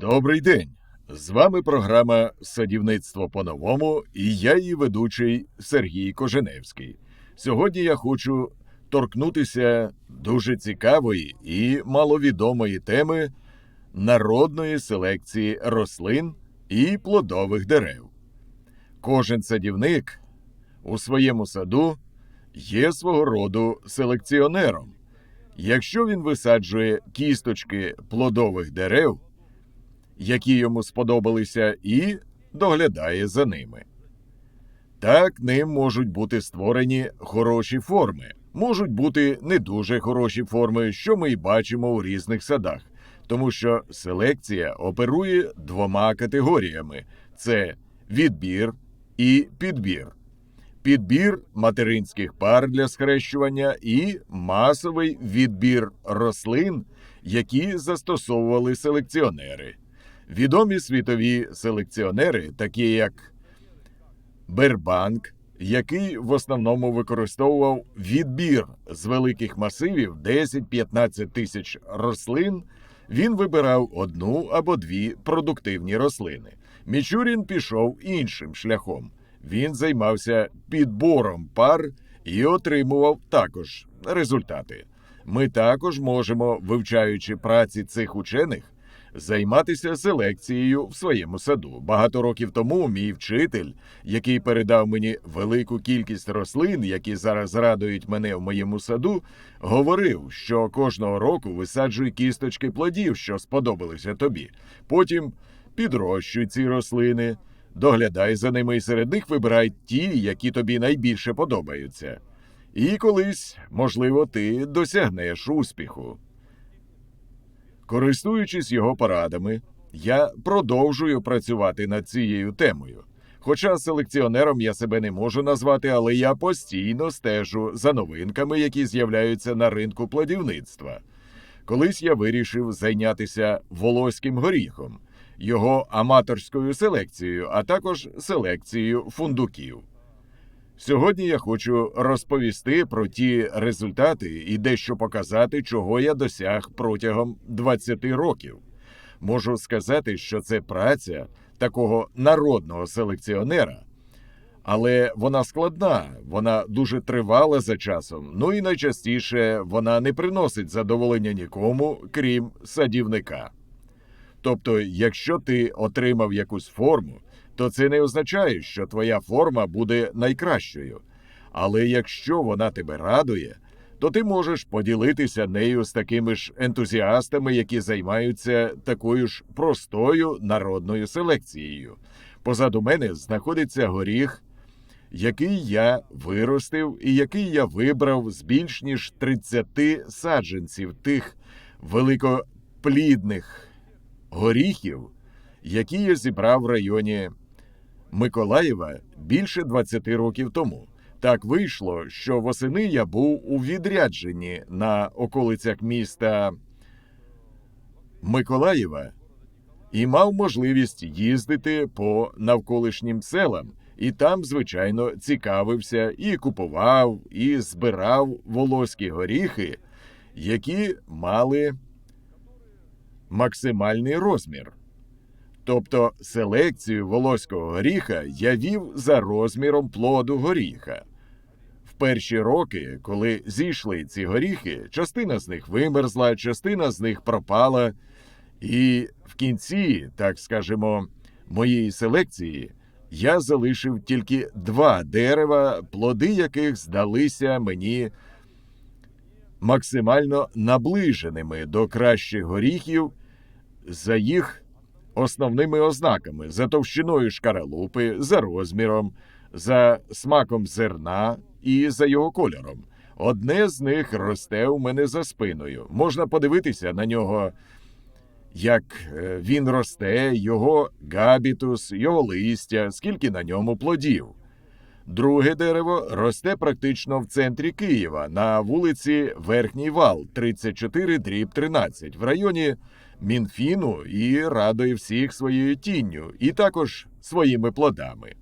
Добрий день! З вами програма Садівництво по-новому і я її ведучий Сергій Коженевський. Сьогодні я хочу торкнутися дуже цікавої і маловідомої теми народної селекції рослин і плодових дерев. Кожен садівник у своєму саду є свого роду селекціонером. Якщо він висаджує кісточки плодових дерев, які йому сподобалися, і доглядає за ними. Так ним можуть бути створені хороші форми, можуть бути не дуже хороші форми, що ми й бачимо у різних садах, тому що селекція оперує двома категоріями: це відбір і підбір. Підбір материнських пар для схрещування і масовий відбір рослин, які застосовували селекціонери. Відомі світові селекціонери, такі як Бербанк, який в основному використовував відбір з великих масивів 10-15 тисяч рослин, він вибирав одну або дві продуктивні рослини. Мічурін пішов іншим шляхом. Він займався підбором пар і отримував також результати. Ми також можемо, вивчаючи праці цих учених, займатися селекцією в своєму саду. Багато років тому мій вчитель, який передав мені велику кількість рослин, які зараз радують мене в моєму саду, говорив, що кожного року висаджуй кісточки плодів, що сподобалися тобі. Потім підрощуй ці рослини, доглядай за ними і серед них вибирай ті, які тобі найбільше подобаються. І колись, можливо, ти досягнеш успіху. Користуючись його порадами, я продовжую працювати над цією темою. Хоча селекціонером я себе не можу назвати, але я постійно стежу за новинками, які з'являються на ринку плодівництва. Колись я вирішив зайнятися волоським горіхом, його аматорською селекцією, а також селекцією фундуків. Сьогодні я хочу розповісти про ті результати і дещо показати, чого я досяг протягом 20 років. Можу сказати, що це праця такого народного селекціонера, але вона складна, вона дуже тривала за часом. Ну і найчастіше вона не приносить задоволення нікому, крім садівника. Тобто, якщо ти отримав якусь форму, то це не означає, що твоя форма буде найкращою. Але якщо вона тебе радує, то ти можеш поділитися нею з такими ж ентузіастами, які займаються такою ж простою народною селекцією. Позаду мене знаходиться горіх, який я виростив і який я вибрав з більш ніж 30 саджанців тих великоплідних горіхів, які я зібрав в районі Миколаєва більше 20 років тому. Так вийшло, що восени я був у відрядженні на околицях міста Миколаєва і мав можливість їздити по навколишнім селам, і там, звичайно, цікавився і купував, і збирав волоські горіхи, які мали максимальний розмір. Тобто селекцію волоського горіха я вів за розміром плоду горіха. В перші роки, коли зійшли ці горіхи, частина з них вимерзла, частина з них пропала, і в кінці, так скажемо, моєї селекції я залишив тільки два дерева, плоди яких здалися мені максимально наближеними до кращих горіхів за їх основними ознаками за товщиною шкаралупи, за розміром, за смаком зерна і за його кольором. Одне з них росте у мене за спиною. Можна подивитися на нього, як е, він росте, його габітус, його листя, скільки на ньому плодів. Друге дерево росте практично в центрі Києва на вулиці Верхній Вал, 34 дріб 13, в районі Мінфіну і радує всіх своєю тінню, і також своїми плодами.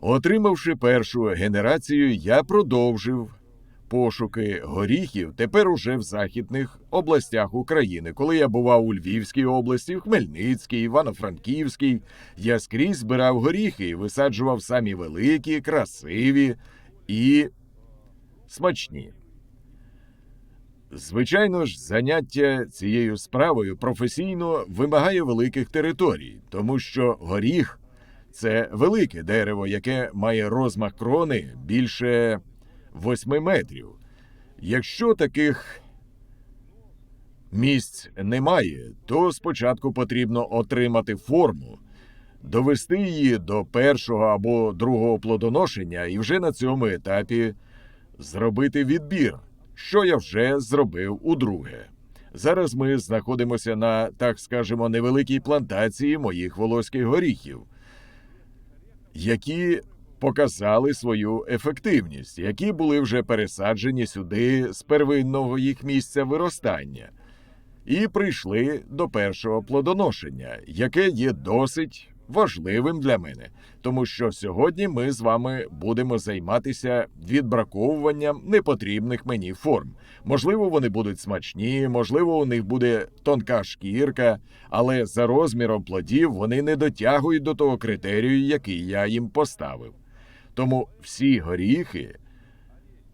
Отримавши першу генерацію, я продовжив пошуки горіхів тепер уже в західних областях України. Коли я бував у Львівській області, в Хмельницькій, Івано-Франківській, я скрізь збирав горіхи і висаджував самі великі, красиві і смачні. Звичайно ж, заняття цією справою професійно вимагає великих територій, тому що горіх це велике дерево, яке має розмах крони більше 8 метрів. Якщо таких місць немає, то спочатку потрібно отримати форму, довести її до першого або другого плодоношення і вже на цьому етапі зробити відбір, що я вже зробив удруге. Зараз ми знаходимося на, так скажемо, невеликій плантації моїх волоських горіхів, які показали свою ефективність, які були вже пересаджені сюди з первинного їх місця виростання, і прийшли до першого плодоношення, яке є досить важливим для мене, тому що сьогодні ми з вами будемо займатися відбраковуванням непотрібних мені форм. Можливо, вони будуть смачні, можливо, у них буде тонка шкірка, але за розміром плодів вони не дотягують до того критерію, який я їм поставив. Тому всі горіхи,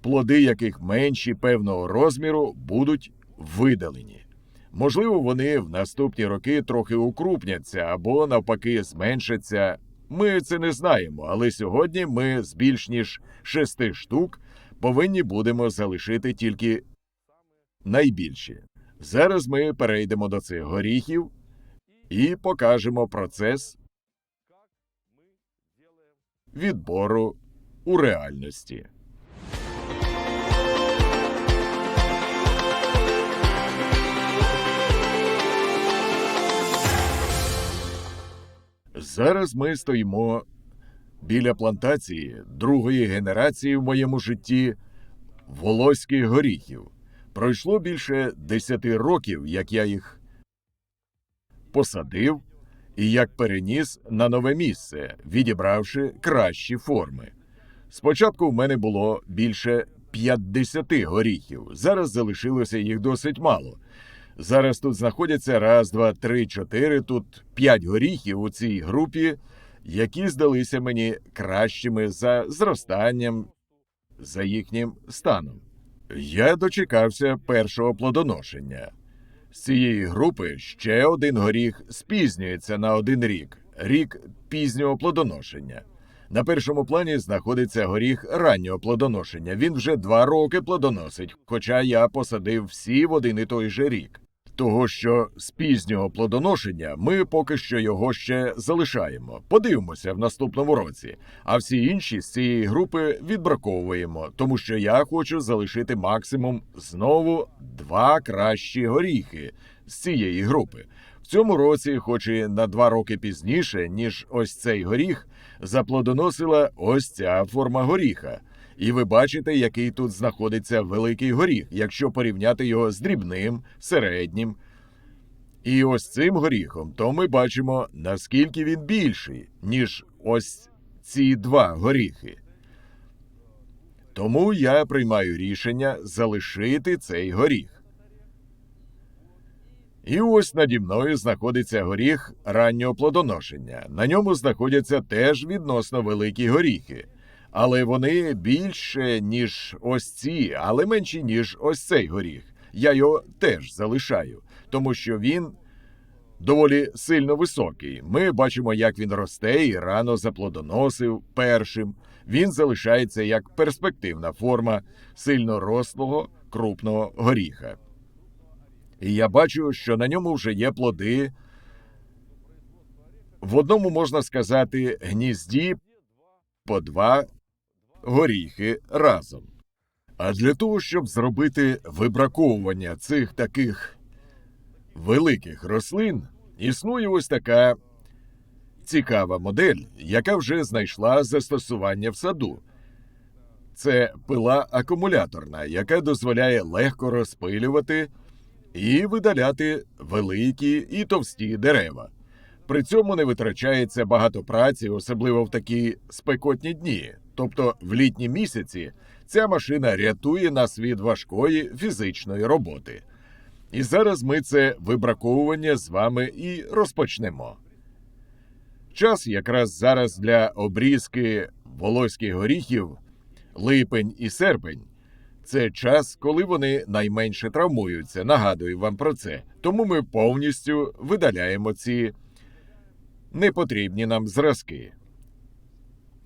плоди яких менші певного розміру, будуть видалені. Можливо, вони в наступні роки трохи укрупняться або навпаки зменшаться. Ми це не знаємо, але сьогодні ми з більш ніж шести штук повинні будемо залишити тільки найбільші. Зараз ми перейдемо до цих горіхів і покажемо процес відбору у реальності. Зараз ми стоїмо біля плантації другої генерації в моєму житті волоських горіхів. Пройшло більше десяти років, як я їх посадив і як переніс на нове місце, відібравши кращі форми. Спочатку в мене було більше 50 горіхів, зараз залишилося їх досить мало. Зараз тут знаходяться раз, два, три, чотири. Тут п'ять горіхів у цій групі, які здалися мені кращими за зростанням, за їхнім станом. Я дочекався першого плодоношення. З цієї групи ще один горіх спізнюється на один рік рік пізнього плодоношення. На першому плані знаходиться горіх раннього плодоношення. Він вже два роки плодоносить, хоча я посадив всі в один і той же рік. Того, що з пізнього плодоношення ми поки що його ще залишаємо. Подивимося в наступному році. А всі інші з цієї групи відбраковуємо, тому що я хочу залишити максимум знову два кращі горіхи з цієї групи. В цьому році, хоч і на два роки пізніше, ніж ось цей горіх, заплодоносила ось ця форма горіха. І ви бачите, який тут знаходиться великий горіх, якщо порівняти його з дрібним, середнім. І ось цим горіхом, то ми бачимо, наскільки він більший, ніж ось ці два горіхи. Тому я приймаю рішення залишити цей горіх. І ось наді мною знаходиться горіх раннього плодоношення. На ньому знаходяться теж відносно великі горіхи але вони більше, ніж ось ці, але менші, ніж ось цей горіх. Я його теж залишаю, тому що він доволі сильно високий. Ми бачимо, як він росте і рано заплодоносив першим. Він залишається як перспективна форма сильно рослого крупного горіха. І я бачу, що на ньому вже є плоди. В одному можна сказати гнізді по два горіхи разом. А для того, щоб зробити вибраковування цих таких великих рослин, існує ось така цікава модель, яка вже знайшла застосування в саду. Це пила акумуляторна, яка дозволяє легко розпилювати і видаляти великі і товсті дерева. При цьому не витрачається багато праці, особливо в такі спекотні дні. Тобто в літні місяці Ця машина рятує нас від важкої фізичної роботи. І зараз ми це вибраковування з вами і розпочнемо. Час якраз зараз для обрізки волоських горіхів, липень і серпень. Це час, коли вони найменше травмуються. Нагадую вам про це. Тому ми повністю видаляємо ці непотрібні нам зразки.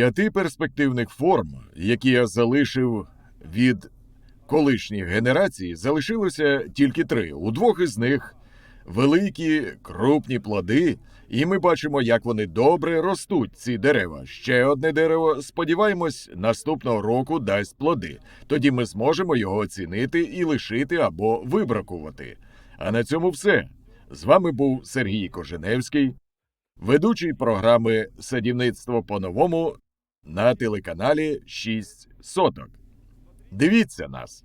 П'яти перспективних форм, які я залишив від колишніх генерацій, залишилося тільки три. У двох із них великі крупні плоди, і ми бачимо, як вони добре ростуть, ці дерева. Ще одне дерево, сподіваємось, наступного року дасть плоди. Тоді ми зможемо його оцінити і лишити або вибракувати. А на цьому все. З вами був Сергій Коженевський ведучий програми Садівництво по-новому на телеканалі 6 соток. Дивіться нас!